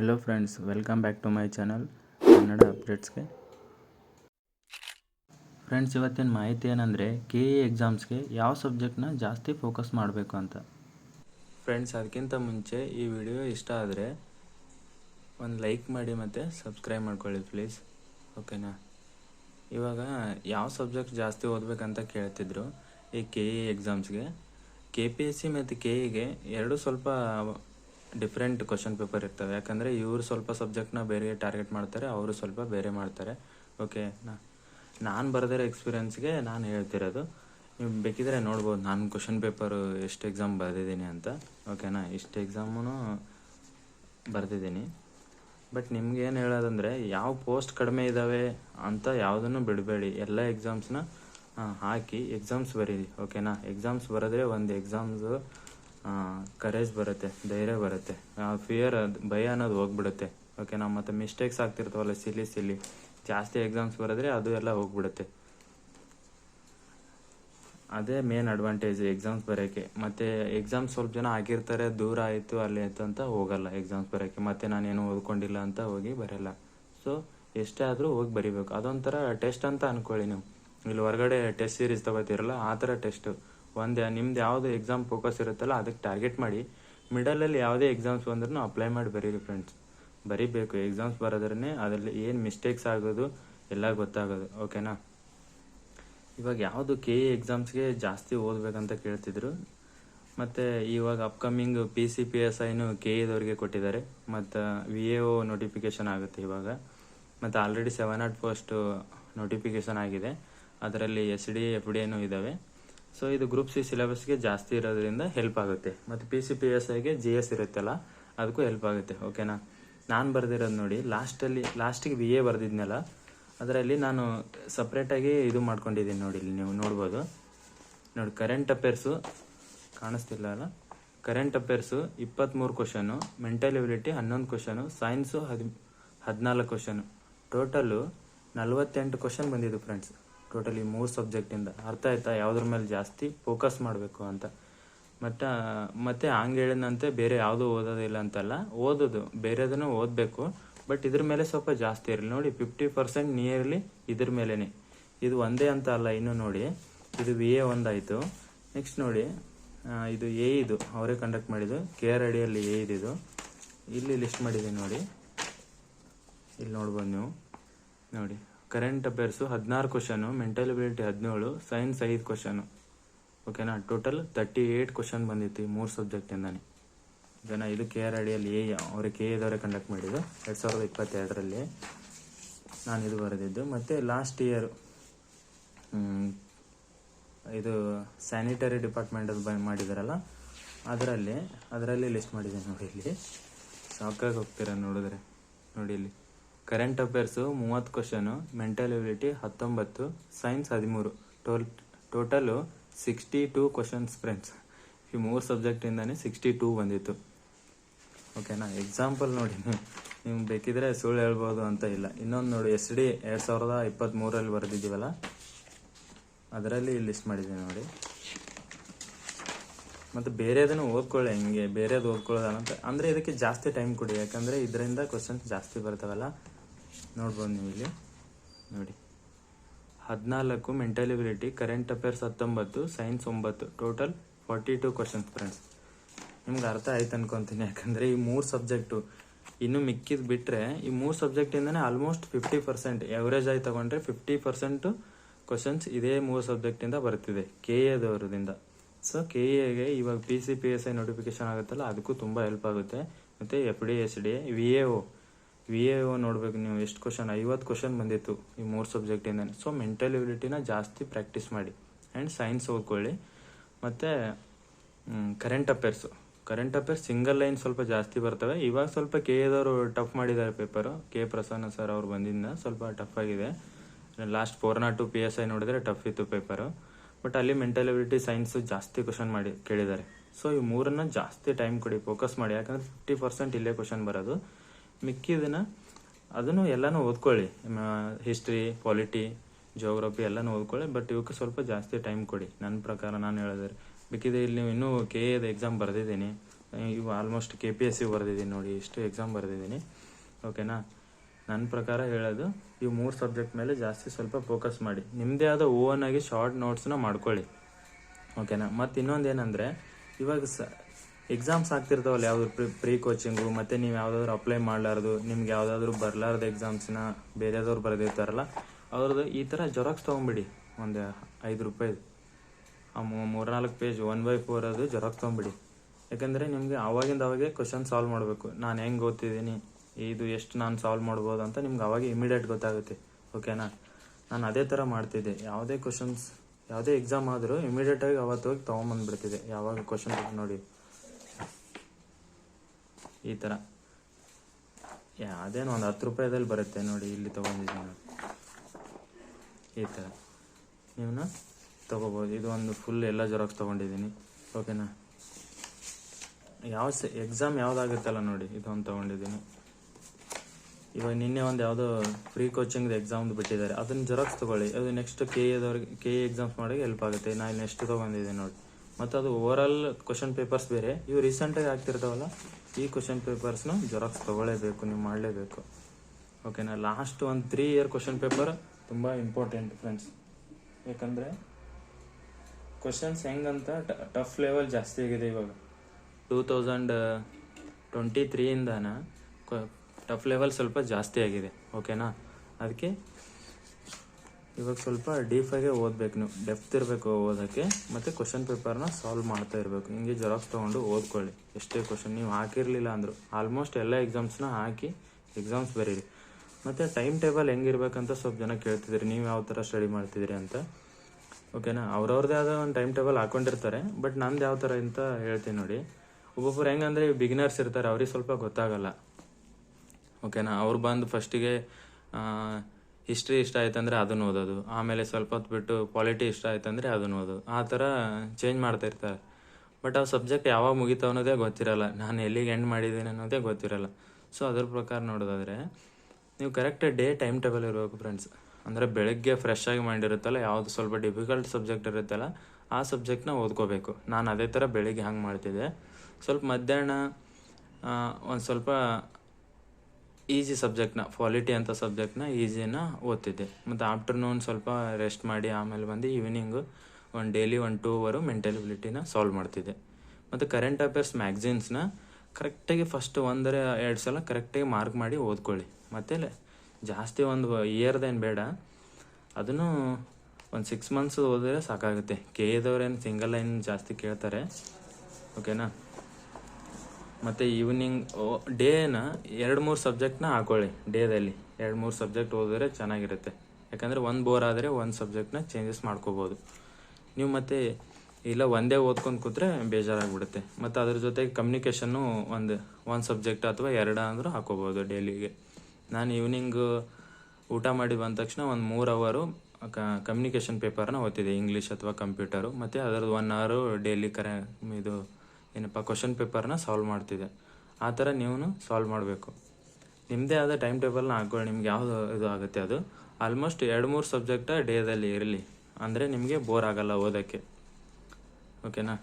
Hello friends welcome back to my channel Kannada ಅಪ್ಡೇಟ್ಸ್ಗೆ friends ಇವತ್ತಿನ ಮಾಹಿತಿ ಏನಂದರೆ ಕೆ ಇ ಎಕ್ಸಾಮ್ಸ್ಗೆ ಯಾವ ಸಬ್ಜೆಕ್ಟ್ನ ಜಾಸ್ತಿ ಫೋಕಸ್ ಮಾಡಬೇಕು ಅಂತ. ಫ್ರೆಂಡ್ಸ್ ಅದಕ್ಕಿಂತ ಮುಂಚೆ ಈ ವಿಡಿಯೋ ಇಷ್ಟ ಆದರೆ ಒಂದು ಲೈಕ್ ಮಾಡಿ ಮತ್ತು ಸಬ್ಸ್ಕ್ರೈಬ್ ಮಾಡ್ಕೊಳ್ಳಿ ಪ್ಲೀಸ್ ಓಕೆನಾ ಇವಾಗ ಯಾವ ಸಬ್ಜೆಕ್ಟ್ ಜಾಸ್ತಿ ಓದಬೇಕಂತ ಕೇಳ್ತಿದ್ರು ಈ ಕೆ ಇ ಎಕ್ಸಾಮ್ಸ್ಗೆ ಕೆ ಪಿ ಎಸ್ ಸಿ ಮತ್ತು ಕೆ ಇಗೆ ಎರಡು ಸ್ವಲ್ಪ ಡಿಫ್ರೆಂಟ್ ಕ್ವಶನ್ ಪೇಪರ್ ಇರ್ತವೆ. ಯಾಕಂದರೆ ಇವರು ಸ್ವಲ್ಪ ಸಬ್ಜೆಕ್ಟ್ನ ಬೇರೆ ಟಾರ್ಗೆಟ್ ಮಾಡ್ತಾರೆ, ಅವರು ಸ್ವಲ್ಪ ಬೇರೆ ಮಾಡ್ತಾರೆ. ಓಕೆ ನಾನು ಬರೆದಿರೋ ಎಕ್ಸ್ಪೀರಿಯೆನ್ಸ್ಗೆ ನಾನು ಹೇಳ್ತಿರೋದು ನೀವು ಬೇಕಿದ್ರೆ ನೋಡ್ಬೋದು, ನಾನು ಕ್ವಶನ್ ಪೇಪರು ಎಷ್ಟು ಎಕ್ಸಾಮ್ ಬರೆದಿದ್ದೀನಿ ಅಂತ. ಓಕೆನಾ ಇಷ್ಟು ಎಕ್ಸಾಮೂ ಬರೆದಿದ್ದೀನಿ. ಬಟ್ ನಿಮ್ಗೇನು ಹೇಳೋದಂದರೆ, ಯಾವ ಪೋಸ್ಟ್ ಕಡಿಮೆ ಇದ್ದಾವೆ ಅಂತ ಯಾವುದನ್ನು ಬಿಡಬೇಡಿ. ಎಲ್ಲ ಎಕ್ಸಾಮ್ಸ್ನ ಹಾಕಿ ಎಕ್ಸಾಮ್ಸ್ ಬರೀರಿ. ಓಕೆನಾ ಎಕ್ಸಾಮ್ಸ್ ಬರೆದ್ರೆ ಒಂದು ಎಕ್ಸಾಮ್ಸು ಕರೇಜ್ ಬರುತ್ತೆ, ಧೈರ್ಯ ಬರುತ್ತೆ. ಫಿಯರ್ ಅದು ಭಯ ಅನ್ನೋದು ಹೋಗ್ಬಿಡುತ್ತೆ. ಓಕೆನಾ ಮತ್ತು ಮಿಸ್ಟೇಕ್ಸ್ ಆಗ್ತಿರ್ತಾವಲ್ಲ ಸಿಲಿ ಸಿಲಿ ಜಾಸ್ತಿ ಎಕ್ಸಾಮ್ಸ್ ಬರೆದ್ರೆ ಅದು ಎಲ್ಲ ಹೋಗ್ಬಿಡುತ್ತೆ. ಅದೇ ಮೇನ್ ಅಡ್ವಾಂಟೇಜ್ ಎಕ್ಸಾಮ್ಸ್ ಬರೋಕ್ಕೆ ಮತ್ತು ಎಕ್ಸಾಮ್ಸ್ ಸ್ವಲ್ಪ ಜನ ಆಗಿರ್ತಾರೆ, ದೂರ ಆಯಿತು, ಅಲ್ಲಿ ಆಯಿತು ಅಂತ ಹೋಗಲ್ಲ ಎಕ್ಸಾಮ್ಸ್ ಬರೋಕ್ಕೆ ಮತ್ತೆ ನಾನೇನು ಓದ್ಕೊಂಡಿಲ್ಲ ಅಂತ ಹೋಗಿ ಬರೋಲ್ಲ. ಸೊ ಎಷ್ಟೇ ಆದರೂ ಹೋಗಿ ಬರಿಬೇಕು. ಅದೊಂಥರ ಟೆಸ್ಟ್ ಅಂತ ಅನ್ಕೊಳ್ಳಿ ನೀವು. ಇಲ್ಲಿ ಹೊರಗಡೆ ಟೆಸ್ಟ್ ಸೀರೀಸ್ ತಗೋತಿರಲ್ಲ, ಆ ಥರ ಟೆಸ್ಟು ಒಂದು, ನಿಮ್ದು ಯಾವುದು ಎಕ್ಸಾಮ್ ಫೋಕಸ್ ಇರುತ್ತಲ್ಲ ಅದಕ್ಕೆ ಟಾರ್ಗೆಟ್ ಮಾಡಿ. ಮಿಡಲಲ್ಲಿ ಯಾವುದೇ ಎಕ್ಸಾಮ್ಸ್ ಬಂದ್ರೂ ಅಪ್ಲೈ ಮಾಡಿ ಬರೀರಿ ಫ್ರೆಂಡ್ಸ್ ಬರೀಬೇಕು ಎಕ್ಸಾಮ್ಸ್ ಬರೋದ್ರೇ ಅದರಲ್ಲಿ ಏನು ಮಿಸ್ಟೇಕ್ಸ್ ಆಗೋದು ಎಲ್ಲ ಗೊತ್ತಾಗೋದು ಓಕೆನಾ ಇವಾಗ ಯಾವುದು ಕೆ ಇ ಎಕ್ಸಾಮ್ಸ್ಗೆ ಜಾಸ್ತಿ ಓದಬೇಕಂತ ಕೇಳ್ತಿದ್ರು. ಮತ್ತು ಇವಾಗ upcoming P C P S ಐನು K ಇದವ್ರಿಗೆ ಕೊಟ್ಟಿದ್ದಾರೆ. ಮತ್ತು ವಿ ಎ ಓ ನೋಟಿಫಿಕೇಷನ್ ಆಗುತ್ತೆ ಇವಾಗ. ಮತ್ತು already seven not first notification ಆಗಿದೆ. ಅದರಲ್ಲಿ ಎಸ್ ಡಿ ಎಫ್ ಡಿ ಏನು ಇದ್ದಾವೆ ಸೊ ಇದು ಗ್ರೂಪ್ ಸಿ ಸಿಲೆಬಸ್ಗೆ ಜಾಸ್ತಿ ಇರೋದ್ರಿಂದ ಹೆಲ್ಪ್ ಆಗುತ್ತೆ. ಮತ್ತು ಪಿ ಸಿ ಪಿ ಎಸ್ ಐಗೆ ಜಿ ಎಸ್ ಇರುತ್ತಲ್ಲ, ಅದಕ್ಕೂ ಹೆಲ್ಪ್ ಆಗುತ್ತೆ ಓಕೆನಾ ನಾನು ಬರೆದಿರೋದು ನೋಡಿ ಲಾಸ್ಟಲ್ಲಿ ಲಾಸ್ಟಿಗೆ ಬಿ ಎ ಬರೆದಿದ್ನಲ್ಲ, ಅದರಲ್ಲಿ ನಾನು ಸಪ್ರೇಟಾಗಿ ಇದು ಮಾಡ್ಕೊಂಡಿದ್ದೀನಿ ನೋಡಿ, ಇಲ್ಲಿ ನೀವು ನೋಡ್ಬೋದು. ನೋಡಿ ಕರೆಂಟ್ ಅಫೇರ್ಸು ಕಾಣಿಸ್ತಿಲ್ಲ ಅಲ್ಲ? ಕರೆಂಟ್ ಅಫೇರ್ಸು ಇಪ್ಪತ್ತ್ಮೂರು ಕ್ವಶನು ಮೆಂಟಲ್ ಎಬಿಲಿಟಿ ಹನ್ನೊಂದು ಕ್ವಶನು ಸೈನ್ಸು ಹದಿ ಹದಿನಾಲ್ಕು ಕ್ವಶನು ಟೋಟಲ್ಲು ನಲ್ವತ್ತೆಂಟು ಕ್ವಶನ್ ಬಂದಿದ್ದು ಫ್ರೆಂಡ್ಸ್ ಟೋಟಲ್ ಮೂರು ಸಬ್ಜೆಕ್ಟಿಂದ ಅರ್ಥ ಆಯ್ತಾ? ಯಾವುದ್ರ ಮೇಲೆ ಜಾಸ್ತಿ ಫೋಕಸ್ ಮಾಡಬೇಕು ಅಂತ. ಮತ್ತು, ಮತ್ತೆ ಹಂಗೆ ಹೇಳಿದಂತೆ ಬೇರೆ ಯಾವುದೂ ಓದೋದಿಲ್ಲ ಅಂತಲ್ಲ, ಓದೋದು. ಬೇರೆದನ್ನು ಓದಬೇಕು, ಬಟ್ ಇದ್ರ ಮೇಲೆ ಸ್ವಲ್ಪ ಜಾಸ್ತಿ ಇರಲಿ. ನೋಡಿ ಫಿಫ್ಟಿ ಪರ್ಸೆಂಟ್ ನಿಯರ್ಲಿ ಇದ್ರ ಮೇಲೇ ಇದು ಒಂದೇ ಅಂತ ಅಲ್ಲ, ಇನ್ನು ನೋಡಿ. ಇದು ವಿ ಎ ಒಂದಾಯಿತು ನೆಕ್ಸ್ಟ್ ನೋಡಿ ಇದು ಎ ಇದು. ಅವರೇ ಕಂಡಕ್ಟ್ ಮಾಡಿದ್ದು. ಕೆ ಆರ್ ಅಡಿಯಲ್ಲಿ ಎ ಇದಿದು ಇಲ್ಲಿ ಲಿಸ್ಟ್ ಮಾಡಿದ್ದೀನಿ ನೋಡಿ. ಇಲ್ಲಿ ನೋಡ್ಬೋದು ನೀವು. ನೋಡಿ. ಕರೆಂಟ್ ಅಫೇರ್ಸು ಹದಿನಾರು ಕ್ವಶನು ಮೆಂಟಲ್ ಎಬಿಲಿಟಿ ಹದಿನೇಳು ಸೈನ್ಸ್ ಐದು ಕ್ವಶನು ಓಕೆನಾ ಟೋಟಲ್ ತರ್ಟಿ ಏಯ್ಟ್ ಕ್ವಶನ್ ಬಂದಿತ್ತು ಈ ಮೂರು ಸಬ್ಜೆಕ್ಟಿಂದನೇ ಓಕೆನಾ ಇದು ಕೆ ಆರ್ ಅಡಿಯಲ್ಲಿ ಎ ಅವ್ರಿಗೆ ಕೆ ಎದವರೇ ಕಂಡಕ್ಟ್ ಮಾಡಿದ್ದು. ಎರಡು ಸಾವಿರದ ಇಪ್ಪತ್ತೆರಡರಲ್ಲಿ ನಾನು ಇದು ಬರೆದಿದ್ದು. ಮತ್ತು ಲಾಸ್ಟ್ ಇಯರ್ ಇದು ಸ್ಯಾನಿಟರಿ ಡಿಪಾರ್ಟ್ಮೆಂಟಲ್ಲಿ ಬ ಮಾಡಿದಾರಲ್ಲ, ಅದರಲ್ಲಿ ಅದರಲ್ಲಿ ಲಿಸ್ಟ್ ಮಾಡಿದ್ದೀನಿ ನೋಡಿ ಇಲ್ಲಿ. ಸಾಕಾಗಿ ಹೋಗ್ತೀರ ನೋಡಿದ್ರೆ, ನೋಡಿ ಇಲ್ಲಿ. ಕರೆಂಟ್ ಅಫೇರ್ಸು ಮೂವತ್ತು ಕ್ವಶನು ಮೆಂಟಲ್ ಎಬಿಲಿಟಿ ಹತ್ತೊಂಬತ್ತು ಸೈನ್ಸ್ ಹದಿಮೂರು. Toll total sixty two questions friends ಈ ಮೂರು ಸಬ್ಜೆಕ್ಟಿಂದನೇ ಸಿಕ್ಸ್ಟಿ ಟೂ ಬಂದಿತ್ತು. ಓಕೆನಾ ಎಕ್ಸಾಂಪಲ್ ನೋಡಿ. ನಿಮ್ಗೆ ಬೇಕಿದ್ರೆ ಸುಳ್ಳು ಹೇಳ್ಬೋದು ಅಂತ ಇಲ್ಲ. ಇನ್ನೊಂದು ನೋಡಿ ಎಸ್ ಡಿ ಎರಡು ಸಾವಿರದ ಇಪ್ಪತ್ತ್ಮೂರಲ್ಲಿ ಬರೆದಿದ್ದೀವಲ್ಲ? ಅದರಲ್ಲಿ ಲಿಸ್ಟ್ ಮಾಡಿದ್ದೀನಿ ನೋಡಿ. ಮತ್ತು ಬೇರೆದನ್ನು ಓದ್ಕೊಳ್ಳಿ ಹಿಂಗೆ, ಬೇರೆದು ಅಂತ. ಅಂದರೆ ಇದಕ್ಕೆ ಜಾಸ್ತಿ ಟೈಮ್ ಕೊಡಿ. ಯಾಕಂದರೆ ಇದರಿಂದ ಕ್ವಶನ್ಸ್ ಜಾಸ್ತಿ ಬರ್ತಾವಲ್ಲ. ನೋಡ್ಬೋದು ನೀವು ಇಲ್ಲಿ. ನೋಡಿ. ಹದಿನಾಲ್ಕು ಮೆಂಟಲ್ ಎಬಿಲಿಟಿ ಕರೆಂಟ್ ಅಫೇರ್ಸ್ ಹತ್ತೊಂಬತ್ತು ಸೈನ್ಸ್ ಒಂಬತ್ತು total forty two questions friends ನಿಮ್ಗೆ ಅರ್ಥ ಆಯ್ತು ಅನ್ಕೊಂತೀನಿ, ಯಾಕಂದರೆ ಈ ಮೂರು ಸಬ್ಜೆಕ್ಟು ಇನ್ನು ಮಿಕ್ಕಿದ್ ಬಿಟ್ಟರೆ ಈ ಮೂರು ಸಬ್ಜೆಕ್ಟಿಂದನೇ ಆಲ್ಮೋಸ್ಟ್ ಫಿಫ್ಟಿ ಪರ್ಸೆಂಟ್ ಎವರೇಜ್ ಆಗಿ ತಗೊಂಡ್ರೆ ಫಿಫ್ಟಿ ಪರ್ಸೆಂಟು ಕ್ವಶನ್ಸ್ ಇದೇ ಮೂರು ಸಬ್ಜೆಕ್ಟಿಂದ ಬರ್ತಿದೆ ಕೆ ಎದವರದಿಂದ ಸೊ ಕೆ ಎಗೆ ಇವಾಗ P C P S I notification ಆಗುತ್ತಲ್ಲ, ಅದಕ್ಕೂ ತುಂಬ ಹೆಲ್ಪ್ ಆಗುತ್ತೆ. ಮತ್ತು F D S D V A O V A O ನೋಡ್ಬೇಕು ನೀವು. ಎಷ್ಟು ಕ್ವಶನ್ ಐವತ್ತು ಕ್ವಶನ್ ಬಂದಿತ್ತು ಈ ಮೂರು ಸಬ್ಜೆಕ್ಟಿಂದನೇ ಸೊ ಮೆಂಟಲ್ ಎಬಿಲಿಟಿನ ಜಾಸ್ತಿ ಪ್ರಾಕ್ಟೀಸ್ ಮಾಡಿ. ಆ್ಯಂಡ್ ಸೈನ್ಸ್ ಓದ್ಕೊಳ್ಳಿ. ಮತ್ತು current affairs current affairs single line ಸ್ವಲ್ಪ ಜಾಸ್ತಿ ಬರ್ತವೆ. ಇವಾಗ ಸ್ವಲ್ಪ ಕೆ ಎದವರು ಟಫ್ ಮಾಡಿದ್ದಾರೆ ಪೇಪರು ಕೆ ಪ್ರಸನ್ನ ಸರ್ ಅವ್ರು ಬಂದಿಂದ ಸ್ವಲ್ಪ ಟಫ್ ಆಗಿದೆ. Last four not to P S I ನೋಡಿದ್ರೆ ಟಫ್ ಇತ್ತು ಪೇಪರು ಬಟ್ ಅಲ್ಲಿ ಮೆಂಟಲ್ ಎಬಿಲಿಟಿ ಸೈನ್ಸು ಜಾಸ್ತಿ ಕ್ವಶನ್ ಮಾಡಿ ಕೇಳಿದ್ದಾರೆ. ಸೊ ಈ ಮೂರನ್ನ ಜಾಸ್ತಿ ಟೈಮ್ ಕೊಡಿ. ಫೋಕಸ್ ಮಾಡಿ. ಯಾಕಂದ್ರೆ ಫಿಫ್ಟಿ ಪರ್ಸೆಂಟ್ ಇಲ್ಲೇ ಕ್ವಶನ್ ಬರೋದು. ಮಿಕ್ಕಿದನ್ನ ಅದನ್ನು ಎಲ್ಲನೂ ಓದ್ಕೊಳ್ಳಿ. ಹಿಸ್ಟ್ರಿ ಪಾಲಿಟಿ ಜೋಗ್ರಫಿ ಎಲ್ಲನೂ ಓದ್ಕೊಳ್ಳಿ ಬಟ್ ಇವಕ್ಕೆ ಸ್ವಲ್ಪ ಜಾಸ್ತಿ ಟೈಮ್ ಕೊಡಿ. ನನ್ನ ಪ್ರಕಾರ ನಾನು ಹೇಳಿದ್ರೆ ಬೇಕಿದ್ರೆ ಇಲ್ಲಿ ನೀವು ಇನ್ನೂ ಕೆ ಎದ ಎಕ್ಸಾಮ್ ಬರೆದಿದ್ದೀನಿ. ಇವು almost K P S C ಬರೆದಿದ್ದೀನಿ ನೋಡಿ, ಇಷ್ಟು ಎಕ್ಸಾಮ್ ಬರೆದಿದ್ದೀನಿ. ಓಕೆನಾ ನನ್ನ ಪ್ರಕಾರ ಹೇಳೋದು, ಈ ಮೂರು ಸಬ್ಜೆಕ್ಟ್ ಮೇಲೆ ಜಾಸ್ತಿ ಸ್ವಲ್ಪ ಫೋಕಸ್ ಮಾಡಿ. ನಿಮ್ಮದೇ ಆದ ಓನ್ ಆಗಿ ಶಾರ್ಟ್ ನೋಟ್ಸ್ನ ಮಾಡ್ಕೊಳ್ಳಿ. ಓಕೆನಾ ಮತ್ತು ಇನ್ನೊಂದು ಏನಂದರೆ, ಇವಾಗ ಸ ಎಕ್ಸಾಮ್ಸ್ ಆಗ್ತಿರ್ತಾವಲ್ಲ ಯಾವ್ದು ಪ್ರಿ ಕೋಚಿಂಗು ಮತ್ತು ನೀವು ಯಾವುದಾದ್ರು ಅಪ್ಲೈ ಮಾಡಲಾರ್ದು, ನಿಮ್ಗೆ ಯಾವುದಾದ್ರೂ ಬರಲಾರ್ದು ಎಕ್ಸಾಮ್ಸ್ನ ಬೇರೆದವ್ರು ಬರೆದಿರ್ತಾರಲ್ಲ, ಅವ್ರದ್ದು ಈ ಥರ ಜೆರಾಕ್ಸ್ ತೊಗೊಂಬಿಡಿ. ಒಂದು ಐದು ರೂಪಾಯಿ ಆ ಮೂರ್ನಾಲ್ಕು ಪೇಜ್ ಒನ್ ಬೈ ಫೋರ್ ಅದು ಜೆರಾಕ್ಸ್ ತೊಗೊಂಬಿಡಿ. ಯಾಕಂದರೆ ನಿಮಗೆ ಆವಾಗಿಂದ ಅವಾಗೆ ಕ್ವಶನ್ ಸಾಲ್ವ್ ಮಾಡಬೇಕು. ನಾನು ಹೆಂಗೆ ಓದ್ತಿದ್ದೀನಿ, ಇದು ಎಷ್ಟು ನಾನು ಸಾಲ್ವ್ ಮಾಡ್ಬೋದು ಅಂತ ನಿಮ್ಗೆ ಅವಾಗೆ ಇಮಿಡಿಯೇಟ್ ಗೊತ್ತಾಗುತ್ತೆ. ಓಕೆನಾ ನಾನು ಅದೇ ಥರ ಮಾಡ್ತಿದ್ದೆ. ಯಾವುದೇ ಕ್ವಶನ್ಸ್ ಯಾವುದೇ ಎಕ್ಸಾಮ್ ಆದರೂ ಇಮಿಡಿಯೇಟಾಗಿ ಅವತ್ತು ಹೋಗಿ ತೊಗೊಂಬಂದ್ಬಿಡ್ತಿದ್ದೆ. ಯಾವಾಗ ಕ್ವಶನ್ ನೋಡಿ. ಈ ಥರ ಅದೇನು ಒಂದು ಹತ್ತು ರೂಪಾಯಿದಲ್ಲಿ ಬರುತ್ತೆ ನೋಡಿ, ಇಲ್ಲಿ ತೊಗೊಂಡಿದ್ದೀನಿ ನೋಡಿ. ಈ ಥರ ನೀವನ್ನ ತೊಗೋಬೋದು. ಇದು ಒಂದು ಫುಲ್ ಎಲ್ಲ ಜೆರಾಕ್ಸ್ ತೊಗೊಂಡಿದ್ದೀನಿ. ಓಕೆನಾ ಯಾವ ಎಕ್ಸಾಮ್ ಯಾವುದಾಗುತ್ತಲ್ಲ ನೋಡಿ, ಇದೊಂದು ತೊಗೊಂಡಿದ್ದೀನಿ. ಇವಾಗ ನಿನ್ನೆ ಒಂದು ಯಾವುದೋ ಫ್ರೀ ಕೋಚಿಂಗ್ದು ಎಕ್ಸಾಮ್ದು ಬಿಟ್ಟಿದ್ದಾರೆ. ಅದನ್ನ ಜೆರಾಕ್ಸ್ ತೊಗೊಳ್ಳಿ. ಅದು ನೆಕ್ಸ್ಟ್ ಕೆ ಎದವ್ರಿಗೆ ಕೆ ಎಕ್ಸಾಮ್ಸ್ ಮಾಡೋಕ್ಕೆ ಹೆಲ್ಪ್ ಆಗುತ್ತೆ. ನಾನು ನೆಕ್ಸ್ಟ್ ತೊಗೊಂಡಿದ್ದೀನಿ ನೋಡಿ. ಮತ್ತು ಅದು ಓವರಾಲ್ ಕ್ವಶನ್ ಪೇಪರ್ಸ್ ಬೇರೆ. ಇವು ರೀಸೆಂಟಾಗಿ ಆಗ್ತಿರ್ತಾವಲ್ಲ, ಈ ಕ್ವಶನ್ ಪೇಪರ್ಸ್ನ ಜೆರಾಕ್ಸ್ ತೊಗೊಳ್ಳೇಬೇಕು, ನೀವು ಮಾಡಲೇಬೇಕು. ಓಕೆನಾ ಲಾಸ್ಟ್ ಒಂದು ತ್ರೀ ಇಯರ್ ಕ್ವಶನ್ ಪೇಪರ್ ತುಂಬ ಇಂಪಾರ್ಟೆಂಟ್ ಫ್ರೆಂಡ್ಸ್ ಯಾಕಂದರೆ ಕ್ವಶನ್ಸ್ ಹೆಂಗಂತ ಟಫ್ ಲೆವೆಲ್ ಜಾಸ್ತಿ ಆಗಿದೆ ಇವಾಗ. ಟೂ ತೌಸಂಡ್ ಟ್ವೆಂಟಿ ತ್ರೀಯಿಂದನ ಟಫ್ ಲೆವೆಲ್ ಸ್ವಲ್ಪ ಜಾಸ್ತಿ ಆಗಿದೆ. ಓಕೆನಾ ಅದಕ್ಕೆ ಇವಾಗ ಸ್ವಲ್ಪ ಡೀಫಾಗೆ ಓದ್ಬೇಕು ನೀವು. ಡೆಪ್ತ್ ಇರಬೇಕು ಓದೋಕ್ಕೆ, ಮತ್ತು ಕ್ವಶನ್ ಪೇಪರ್ನ ಸಾಲ್ವ್ ಮಾಡ್ತಾ ಇರಬೇಕು. ಹಿಂಗೆ ಜೆರಾಕ್ಸ್ ತೊಗೊಂಡು ಓದ್ಕೊಳ್ಳಿ. ಎಷ್ಟೇ ಕ್ವಶನ್ ನೀವು ಹಾಕಿರಲಿಲ್ಲ ಅಂದರು. ಆಲ್ಮೋಸ್ಟ್ ಎಲ್ಲ ಎಕ್ಸಾಮ್ಸ್ನ ಹಾಕಿ ಎಕ್ಸಾಮ್ಸ್ ಬರೀರಿ. ಮತ್ತು ಟೈಮ್ ಟೇಬಲ್ ಹೆಂಗಿರ್ಬೇಕಂತ ಸ್ವಲ್ಪ ಜನ ಕೇಳ್ತಿದ್ರಿ ನೀವು ಯಾವ ಥರ ಸ್ಟಡಿ ಮಾಡ್ತಿದ್ರಿ ಅಂತ. ಓಕೆನಾ ಅವ್ರವ್ರದ್ದೇ ಆದ ಒಂದು ಟೈಮ್ ಟೇಬಲ್ ಹಾಕೊಂಡಿರ್ತಾರೆ. ಬಟ್ ನಂದು ಯಾವ ಥರ ಅಂತ ಹೇಳ್ತೀನಿ ನೋಡಿ. ಒಬ್ಬೊಬ್ರು ಹೆಂಗಂದ್ರೆ ಬಿಗಿನರ್ಸ್ ಇರ್ತಾರೆ. ಅವ್ರಿಗೆ ಸ್ವಲ್ಪ ಗೊತ್ತಾಗಲ್ಲ. ಓಕೆನಾ ಅವ್ರು ಬಂದು ಫಸ್ಟಿಗೆ ಹಿಸ್ಟ್ರಿ ಇಷ್ಟ ಆಯ್ತಂದ್ರೆ ಅದನ್ನ ಓದೋದು. ಆಮೇಲೆ ಸ್ವಲ್ಪ ಹೊತ್ತು ಬಿಟ್ಟು ಕ್ವಾಲಿಟಿ ಇಷ್ಟ ಆಯ್ತಂದ್ರೆ ಅದನ್ನ ಓದೋದು. ಆ ಥರ ಚೇಂಜ್ ಮಾಡ್ತಾ ಇರ್ತಾರೆ. ಬಟ್ ಆ ಸಬ್ಜೆಕ್ಟ್ ಯಾವಾಗ ಮುಗಿತಾವ ಅನ್ನೋದೇ ಗೊತ್ತಿರಲ್ಲ. ನಾನು ಎಲ್ಲಿಗೆ ಎಂಡ್ ಮಾಡಿದ್ದೀನಿ ಅನ್ನೋದೇ ಗೊತ್ತಿರಲ್ಲ. ಸೊ ಅದ್ರ ಪ್ರಕಾರ ನೋಡೋದಾದ್ರೆ, ನೀವು ಕರೆಕ್ಟ್ ಡೇ ಟೈಮ್ ಟೇಬಲ್ ಇರಬೇಕು ಫ್ರೆಂಡ್ಸ್ ಅಂದರೆ ಬೆಳಗ್ಗೆ ಫ್ರೆಶ್ ಆಗಿ ಮಾಡಿರುತ್ತಲ್ಲ ಯಾವುದು ಸ್ವಲ್ಪ ಡಿಫಿಕಲ್ಟ್ ಸಬ್ಜೆಕ್ಟ್ ಇರುತ್ತಲ್ಲ, ಆ ಸಬ್ಜೆಕ್ಟ್ನ ಓದ್ಕೋಬೇಕು. ನಾನು ಅದೇ ಥರ ಬೆಳಿಗ್ಗೆ ಹಂಗೆ ಮಾಡ್ತಿದ್ದೆ. ಸ್ವಲ್ಪ ಮಧ್ಯಾಹ್ನ ಒಂದು ಸ್ವಲ್ಪ ಈಸಿ ಸಬ್ಜೆಕ್ಟ್ನ ಕ್ವಾಲಿಟಿ ಅಂತ ಸಬ್ಜೆಕ್ಟ್ನ ಈಸಿನ ಓದ್ತಿದ್ದೆ. ಮತ್ತು ಆಫ್ಟರ್ನೂನ್ ಸ್ವಲ್ಪ ರೆಸ್ಟ್ ಮಾಡಿ ಆಮೇಲೆ ಬಂದು ಈವ್ನಿಂಗು ಒಂದು ಡೈಲಿ ಒನ್ ಟೂ ಅವರು ಮೆಂಟಲಿಬಿಲಿಟಿನ ಸಾಲ್ವ್ ಮಾಡ್ತಿದ್ದೆ. ಮತ್ತು ಕರೆಂಟ್ ಅಫೇರ್ಸ್ ಮ್ಯಾಗ್ಝಿನ್ಸ್ನ ಕರೆಕ್ಟಾಗಿ ಫಸ್ಟ್ ಒಂದರ ಎರಡು ಸಲ ಕರೆಕ್ಟಾಗಿ ಮಾರ್ಕ್ ಮಾಡಿ ಓದ್ಕೊಳ್ಳಿ. ಮತ್ತೆ ಜಾಸ್ತಿ ಒಂದು ಇಯರ್ದೇನು ಬೇಡ, ಅದನ್ನು ಒಂದು ಸಿಕ್ಸ್ ಮಂತ್ಸ್ ಓದಿದ್ರೆ ಸಾಕಾಗುತ್ತೆ. ಕೆ ಎದವ್ರೇನು ಸಿಂಗಲ್ ಲೈನ್ ಜಾಸ್ತಿ ಕೇಳ್ತಾರೆ. ಓಕೆನಾ ಮತ್ತು ಈವ್ನಿಂಗ್ ಡೇನ ಎರಡು ಮೂರು ಸಬ್ಜೆಕ್ಟ್ನ ಹಾಕೊಳ್ಳಿ ಡೇದಲ್ಲಿ ಎರಡು ಮೂರು ಸಬ್ಜೆಕ್ಟ್ ಓದಿದ್ರೆ ಚೆನ್ನಾಗಿರುತ್ತೆ. ಯಾಕಂದರೆ ಒಂದು ಬೋರ್ ಆದರೆ ಒಂದು ಸಬ್ಜೆಕ್ಟ್ನ ಚೇಂಜಸ್ ಮಾಡ್ಕೋಬೋದು. ನೀವು ಮತ್ತೆ ಇಲ್ಲ ಒಂದೇ ಓದ್ಕೊಂಡು ಕೂತ್ರೆ ಬೇಜಾರಾಗ್ಬಿಡುತ್ತೆ. ಮತ್ತು ಅದ್ರ ಜೊತೆಗೆ ಕಮ್ಯುನಿಕೇಷನ್ನು ಒಂದು ಒಂದು ಸಬ್ಜೆಕ್ಟ್ ಅಥವಾ ಎರಡು ಅಂದರೂ ಹಾಕೋಬೋದು ಡೈಲಿಗೆ. ನಾನು ಈವ್ನಿಂಗ್ ಊಟ ಮಾಡಿ ಬಂದ ತಕ್ಷಣ ಒಂದು ಮೂರು ಅವರು ಕ ಕಮ್ಯುನಿಕೇಷನ್ ಪೇಪರ್ನ ಓದ್ತಿದ್ದೆ ಇಂಗ್ಲೀಷ್ ಅಥವಾ ಕಂಪ್ಯೂಟರು ಮತ್ತು ಅದರದ್ದು ಒನ್ ಅವರು ಡೈಲಿ ಕರೆ, ಇದು ಏನಪ್ಪ ಕ್ವಶನ್ ಪೇಪರ್ನ ಸಾಲ್ವ್ ಮಾಡ್ತಿದೆ ಆ ಥರ ನೀವು ಸಾಲ್ವ್ ಮಾಡಬೇಕು. ನಿಮ್ಮದೇ ಆದ ಟೈಮ್ ಟೇಬಲ್ನ ಹಾಕೊಳ್ಳಿ ನಿಮ್ಗೆ ಯಾವುದು ಇದು ಆಗುತ್ತೆ ಅದು? ಆಲ್ಮೋಸ್ಟ್ ಎರಡು ಮೂರು ಸಬ್ಜೆಕ್ಟ ಡೇದಲ್ಲಿ ಇರಲಿ. ಅಂದರೆ ನಿಮಗೆ ಬೋರ್ ಆಗಲ್ಲ ಓದೋಕ್ಕೆ. ಓಕೆನಾ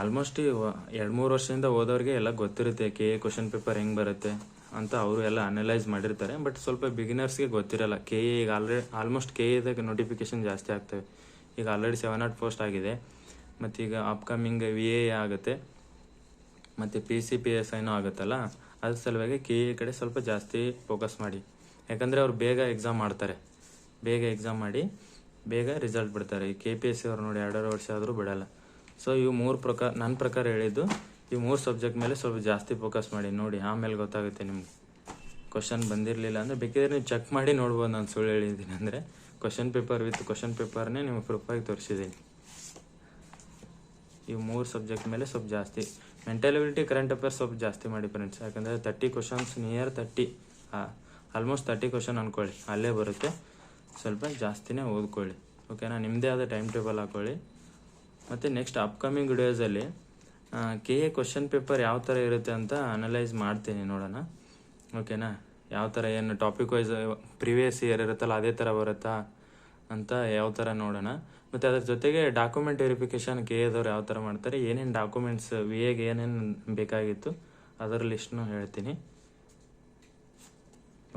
ಆಲ್ಮೋಸ್ಟ್ ಎರಡು ಮೂರು ವರ್ಷದಿಂದ ಓದೋರಿಗೆ ಎಲ್ಲ ಗೊತ್ತಿರುತ್ತೆ, ಕೆ ಎ ಕ್ವಶನ್ ಪೇಪರ್ ಹೆಂಗೆ ಬರುತ್ತೆ? ಅಂತ ಅವರು ಎಲ್ಲ ಅನಲೈಸ್ ಮಾಡಿರ್ತಾರೆ. ಬಟ್ ಸ್ವಲ್ಪ ಬಿಗಿನರ್ಸ್ಗೆ ಗೊತ್ತಿರಲ್ಲ. ಕೆ ಎ ಈಗ ಆಲ್ರೆಡಿ ಆಲ್ಮೋಸ್ಟ್ ಕೆ ಎದಾಗ ನೋಟಿಫಿಕೇಶನ್ ಜಾಸ್ತಿ ಆಗ್ತವೆ. ಈಗ ಆಲ್ರೆಡಿ ಸೆವೆನ್ ನಾಟ್ ಪೋಸ್ಟ್ ಆಗಿದೆ. ಮತ್ತು ಈಗ ಅಪ್ಕಮಿಂಗ್ ವಿ ಎ ಆಗುತ್ತೆ. ಮತ್ತು ಪಿ ಸಿ ಪಿ ಎಸ್ ಐನೂ ಆಗುತ್ತಲ್ಲ, ಅದ್ರ ಸಲುವಾಗಿ ಕೆ ಎ ಕಡೆ ಸ್ವಲ್ಪ ಜಾಸ್ತಿ ಫೋಕಸ್ ಮಾಡಿ. ಯಾಕಂದರೆ ಅವ್ರು ಬೇಗ ಎಕ್ಸಾಮ್ ಮಾಡ್ತಾರೆ. ಬೇಗ ಎಕ್ಸಾಮ್ ಮಾಡಿ, ಬೇಗ ರಿಸಲ್ಟ್ ಬಿಡ್ತಾರೆ. ಈ ಕೆ ಪಿ ಎಸ್ ಸಿ ಅವ್ರು ನೋಡಿ ಎರಡೂವರೆ ವರ್ಷ ಆದರೂ ಬಿಡಲ್ಲ. ಸೊ ಇವು ಮೂರು ಪ್ರಕಾರ ನನ್ನ ಪ್ರಕಾರ ಹೇಳಿದ್ದು, ಈ ಮೂರು ಸಬ್ಜೆಕ್ಟ್ ಮೇಲೆ ಸ್ವಲ್ಪ ಜಾಸ್ತಿ ಫೋಕಸ್ ಮಾಡಿ, ನೋಡಿ, ಆಮೇಲೆ ಗೊತ್ತಾಗುತ್ತೆ ನಿಮ್ಗೆ. ಕ್ವಶನ್ ಬಂದಿರಲಿಲ್ಲ ಅಂದರೆ, ಬೇಕಿದ್ರೆ ನೀವು ಚೆಕ್ ಮಾಡಿ ನೋಡ್ಬೋದು ನಾನು ಸುಳ್ಳು ಹೇಳಿದ್ದೀನಿ ಅಂದರೆ ಕ್ವಶನ್ ಪೇಪರ್ ವಿತ್ ಕ್ವಶನ್ ಪೇಪರ್ನೇ ನಿಮ್ಗೆ ಪ್ರೂಫಾಗಿ ತೋರಿಸಿದ್ದೀನಿ. ಇವು ಮೂರು ಸಬ್ಜೆಕ್ಟ್ ಮೇಲೆ ಸ್ವಲ್ಪ ಜಾಸ್ತಿ. ಮೆಂಟಲಿಬಿಲಿಟಿ ಕರೆಂಟ್ ಅಫೇರ್ಸ್ ಸ್ವಲ್ಪ ಜಾಸ್ತಿ ಮಾಡಿ ಫ್ರೆಂಡ್ಸ್ ಯಾಕಂದರೆ thirty questions near thirty almost thirty question ಅಂದ್ಕೊಳ್ಳಿ ಅಲ್ಲೇ ಬರುತ್ತೆ. ಸ್ವಲ್ಪ ಜಾಸ್ತಿನೇ ಓದ್ಕೊಳ್ಳಿ. ಓಕೆನಾ ನಿಮ್ಮದೇ ಆದ ಟೈಮ್ ಟೇಬಲ್ ಹಾಕೊಳ್ಳಿ. ಮತ್ತು ನೆಕ್ಸ್ಟ್ ಅಪ್ಕಮಿಂಗ್ ವಿಡಿಯೋಸಲ್ಲಿ ಕೆ ಎ ಕ್ವಶನ್ ಪೇಪರ್ ಯಾವ ಥರ ಇರುತ್ತೆ ಅಂತ ಅನಲೈಸ್ ಮಾಡ್ತೀನಿ ನೋಡೋಣ. ಓಕೆನಾ ಯಾವ ಥರ ಏನು ಟಾಪಿಕ್ ವೈಸ್ ಪ್ರಿವಿಯಸ್ ಇಯರ್ ಇರುತ್ತಲ್ಲ, ಅದೇ ಥರ ಬರುತ್ತಾ? ಅಂತ ಯಾವ ಥರ ನೋಡೋಣ. ಮತ್ತು ಅದ್ರ ಜೊತೆಗೆ ಡಾಕ್ಯುಮೆಂಟ್ ವೆರಿಫಿಕೇಶನ್ ಕೆ ಎದವ್ರು ಯಾವ ಥರ ಮಾಡ್ತಾರೆ, ಏನೇನು ಡಾಕ್ಯುಮೆಂಟ್ಸ್ ವಿ ಎಗೆ ಏನೇನು ಬೇಕಾಗಿತ್ತು, ಅದರ ಲಿಸ್ಟ್ನು ಹೇಳ್ತೀನಿ.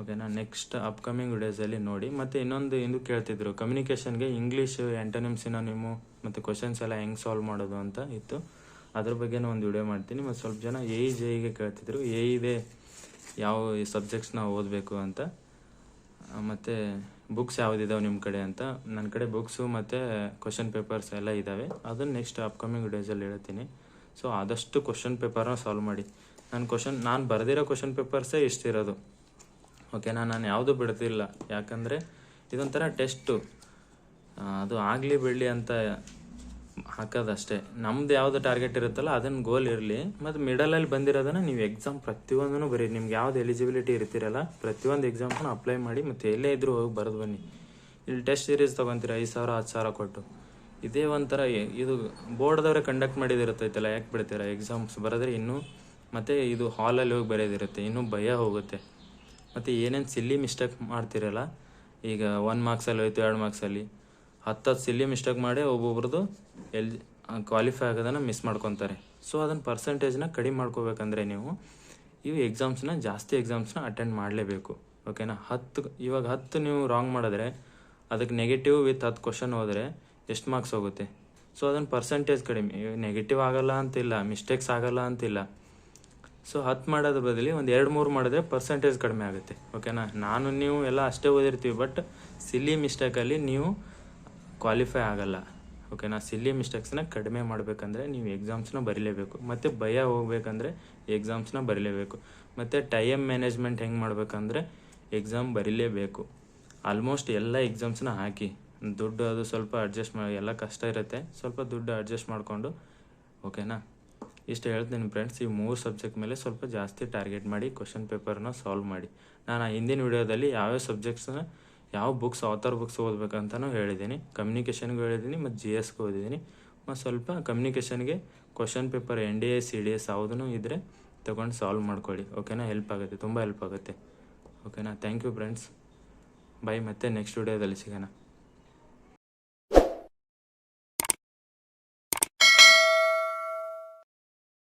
ಓಕೆನಾ? ನೆಕ್ಸ್ಟ್ ಅಪ್ಕಮಿಂಗ್ ವಿಡಿಯೋಸಲ್ಲಿ ನೋಡಿ. ಮತ್ತು ಇನ್ನೊಂದು ಇದು ಕೇಳ್ತಿದ್ರು ಕಮ್ಯುನಿಕೇಷನ್ಗೆ ಇಂಗ್ಲೀಷ್ ಎಂಟನಿಮ್ಸಿನ ನಿಮ್ಮ ಮತ್ತು ಕ್ವಶನ್ಸ್ ಎಲ್ಲ ಹೆಂಗೆ ಸಾಲ್ವ್ ಮಾಡೋದು ಅಂತ ಇತ್ತು. ಅದ್ರ ಬಗ್ಗೆನೂ ಒಂದು ವಿಡಿಯೋ ಮಾಡ್ತೀನಿ. ಮತ್ತು ಸ್ವಲ್ಪ ಜನ ಎ ಜೆ ಇಗೆ ಕೇಳ್ತಿದ್ರು. ಎ ಇದೆ ಯಾವ ಸಬ್ಜೆಕ್ಟ್ಸ್ನ ಓದಬೇಕು ಅಂತ. ಮತ್ತು ಬುಕ್ಸ್ ಯಾವುದಿದಾವೆ ನಿಮ್ಮ ಕಡೆ ಅಂತ. ನನ್ನ ಕಡೆ ಬುಕ್ಸು ಮತ್ತು ಕ್ವಶನ್ ಪೇಪರ್ಸ್ ಎಲ್ಲ ಇದ್ದಾವೆ ಅದನ್ನು ನೆಕ್ಸ್ಟ್ ಅಪ್ಕಮಿಂಗ್ ಡೇಸಲ್ಲಿ ಹೇಳ್ತೀನಿ. ಸೊ, ಆದಷ್ಟು ಕ್ವಶನ್ ಪೇಪರ್ನ ಸಾಲ್ವ್ ಮಾಡಿ. ನನ್ನ ಕ್ವಶನ್, ನಾನು ಬರೆದಿರೋ ಕ್ವಶನ್ ಪೇಪರ್ಸೇ ಇಷ್ಟಿರೋದು. ಓಕೆನಾ? ನಾನು ಯಾವುದೂ ಬಿಡ್ತಿಲ್ಲ ಯಾಕಂದರೆ ಇದೊಂಥರ ಟೆಸ್ಟು. ಅದು ಆಗಲಿ ಬಿಡಲಿ ಅಂತ ಹಾಕೋದಷ್ಟೇ. ನಮ್ದು ಯಾವುದು ಟಾರ್ಗೆಟ್ ಇರುತ್ತಲ್ಲ ಅದನ್ನು ಗೋಲ್ ಇರಲಿ. ಮತ್ತು ಮಿಡಲಲ್ಲಿ ಬಂದಿರೋದನ್ನ ನೀವು ಎಕ್ಸಾಮ್ ಪ್ರತಿಯೊಂದನ್ನು ಬರೀ ನಿಮ್ಗೆ ಯಾವ್ದು ಎಲಿಜಿಬಿಲಿಟಿ ಇರ್ತೀರಲ್ಲ, ಪ್ರತಿಯೊಂದು ಎಕ್ಸಾಮ್ನ ಅಪ್ಲೈ ಮಾಡಿ, ಮತ್ತು ಎಲ್ಲೇ ಇದ್ರೂ ಹೋಗಿ ಬರೆದು ಬನ್ನಿ. ಇಲ್ಲಿ ಟೆಸ್ಟ್ ಸೀರೀಸ್ ತೊಗೊತೀರ? ಐದು ಸಾವಿರ, ಹತ್ತು ಸಾವಿರ ಕೊಟ್ಟು. ಇದೇ ಒಂಥರ ಇದು ಬೋರ್ಡ್ದವರೇ ಕಂಡಕ್ಟ್ ಮಾಡಿದಿರುತ್ತೈತಲ್ಲ, ಯಾಕೆ ಬಿಡ್ತೀರಾ? ಎಕ್ಸಾಮ್ಸ್ ಬರೆದ್ರೆ ಇನ್ನೂ ಮತ್ತು ಇದು ಹಾಲಲ್ಲಿ ಹೋಗಿ ಬರೆಯೋದಿರುತ್ತೆ ಇನ್ನೂ ಭಯ ಹೋಗುತ್ತೆ. ಮತ್ತು ಏನೇನು ಸಿಲ್ಲಿ ಮಿಸ್ಟೇಕ್ ಮಾಡ್ತಿರಲ್ಲ, ಈಗ ಒನ್ ಮಾರ್ಕ್ಸಲ್ಲಿ ಹೋಯ್ತು, ಎರಡು ಮಾರ್ಕ್ಸಲ್ಲಿ ಹತ್ತತ್ತು ಸಿಲ್ಲಿ ಮಿಸ್ಟೇಕ್ ಮಾಡಿ ಒಬ್ಬೊಬ್ರದ್ದು ಎಲ್ ಕ್ವಾಲಿಫೈ ಆಗೋದನ್ನು ಮಿಸ್ ಮಾಡ್ಕೊತಾರೆ. ಸೊ ಅದನ್ನು ಪರ್ಸೆಂಟೇಜ್ನ ಕಡಿಮೆ ಮಾಡ್ಕೋಬೇಕಂದ್ರೆ ನೀವು ಇವು ಎಕ್ಸಾಮ್ಸ್ನ ಜಾಸ್ತಿ ಎಕ್ಸಾಮ್ಸ್ನ ಅಟೆಂಡ್ ಮಾಡಲೇಬೇಕು. ಓಕೆನಾ ಹತ್ತು, ಇವಾಗ ಹತ್ತು ನೀವು ರಾಂಗ್ ಮಾಡಿದ್ರೆ ಅದಕ್ಕೆ ನೆಗೆಟಿವ್ ವಿತ್ ಹತ್ತು ಕ್ವಶನ್ ಹೋದರೆ ಎಷ್ಟು ಮಾರ್ಕ್ಸ್ ಹೋಗುತ್ತೆ? ಸೊ ಅದನ್ನು ಪರ್ಸೆಂಟೇಜ್ ಕಡಿಮೆ. ನೆಗೆಟಿವ್ ಆಗಲ್ಲ ಅಂತಿಲ್ಲ ಮಿಸ್ಟೇಕ್ಸ್ ಆಗಲ್ಲ ಅಂತಿಲ್ಲ. ಸೊ ಹತ್ತು ಮಾಡೋದ್ರ ಬದಲಿ ಒಂದು ಎರಡು ಮೂರು ಮಾಡಿದ್ರೆ ಪರ್ಸೆಂಟೇಜ್ ಕಡಿಮೆ ಆಗುತ್ತೆ. ಓಕೆನಾ ನಾನು, ನೀವು ಎಲ್ಲ ಅಷ್ಟೇ ಓದಿರ್ತೀವಿ ಬಟ್ ಸಿಲ್ಲಿ ಮಿಸ್ಟೇಕಲ್ಲಿ ನೀವು ಕ್ವಾಲಿಫೈ ಆಗಲ್ಲ. ಓಕೆನಾ ಸಿಲ್ಲಿ ಮಿಸ್ಟೇಕ್ಸ್ನ ಕಡಿಮೆ ಮಾಡಬೇಕಂದ್ರೆ ನೀವು ಎಕ್ಸಾಮ್ಸ್ನ ಬರೀಲೇಬೇಕು. ಮತ್ತು ಭಯ ಹೋಗ್ಬೇಕಂದ್ರೆ ಎಕ್ಸಾಮ್ಸ್ನ ಬರೀಲೇಬೇಕು. ಮತ್ತು ಟೈಮ್ ಮ್ಯಾನೇಜ್ಮೆಂಟ್ ಹೆಂಗೆ ಮಾಡಬೇಕಂದ್ರೆ ಎಕ್ಸಾಮ್ ಬರೀಲೇಬೇಕು. ಆಲ್ಮೋಸ್ಟ್ ಎಲ್ಲ ಎಕ್ಸಾಮ್ಸ್ನ ಹಾಕಿ. ದುಡ್ಡು ಅದು ಸ್ವಲ್ಪ ಅಡ್ಜಸ್ಟ್ ಮಾಡಿ ಎಲ್ಲ ಕಷ್ಟ ಇರುತ್ತೆ. ಸ್ವಲ್ಪ ದುಡ್ಡು ಅಡ್ಜಸ್ಟ್ ಮಾಡಿಕೊಂಡು ಓಕೆನಾ ಇಷ್ಟು ಹೇಳ್ತೀನಿ ಫ್ರೆಂಡ್ಸ್ ಈ ಮೂರು ಸಬ್ಜೆಕ್ಟ್ ಮೇಲೆ ಸ್ವಲ್ಪ ಜಾಸ್ತಿ ಟಾರ್ಗೆಟ್ ಮಾಡಿ ಕ್ವಶನ್ ಪೇಪರ್ನ ಸಾಲ್ವ್ ಮಾಡಿ. ನಾನು ಆ ಹಿಂದಿನ ವೀಡಿಯೋದಲ್ಲಿ ಯಾವ್ಯಾವ ಸಬ್ಜೆಕ್ಟ್ಸ್ನ ಯಾವ ಬುಕ್ಸ್ ಆಥರ್ ಬುಕ್ಸ್ ಓದಬೇಕಂತನೂ ಹೇಳಿದ್ದೀನಿ. ಕಮ್ಯುನಿಕೇಷನ್ಗೂ ಹೇಳಿದ್ದೀನಿ, ಮತ್ತು ಜಿ ಎಸ್ಗೂ ಓದಿದ್ದೀನಿ. ಮತ್ತು ಸ್ವಲ್ಪ ಕಮ್ಯುನಿಕೇಷನ್ಗೆ question paper N D S C D S ಯಾವುದೂ ಇದ್ದರೆ ತೊಗೊಂಡು ಸಾಲ್ವ್ ಮಾಡ್ಕೊಳ್ಳಿ. ಓಕೆನಾ ಹೆಲ್ಪ್ ಆಗುತ್ತೆ. ತುಂಬ ಹೆಲ್ಪ್ ಆಗುತ್ತೆ. ಓಕೆನಾ ಥ್ಯಾಂಕ್ ಯು ಫ್ರೆಂಡ್ಸ್ ಬೈ ಮತ್ತೆ ನೆಕ್ಸ್ಟ್ ವಿಡಿಯೋದಲ್ಲಿ ಸಿಗೋಣ.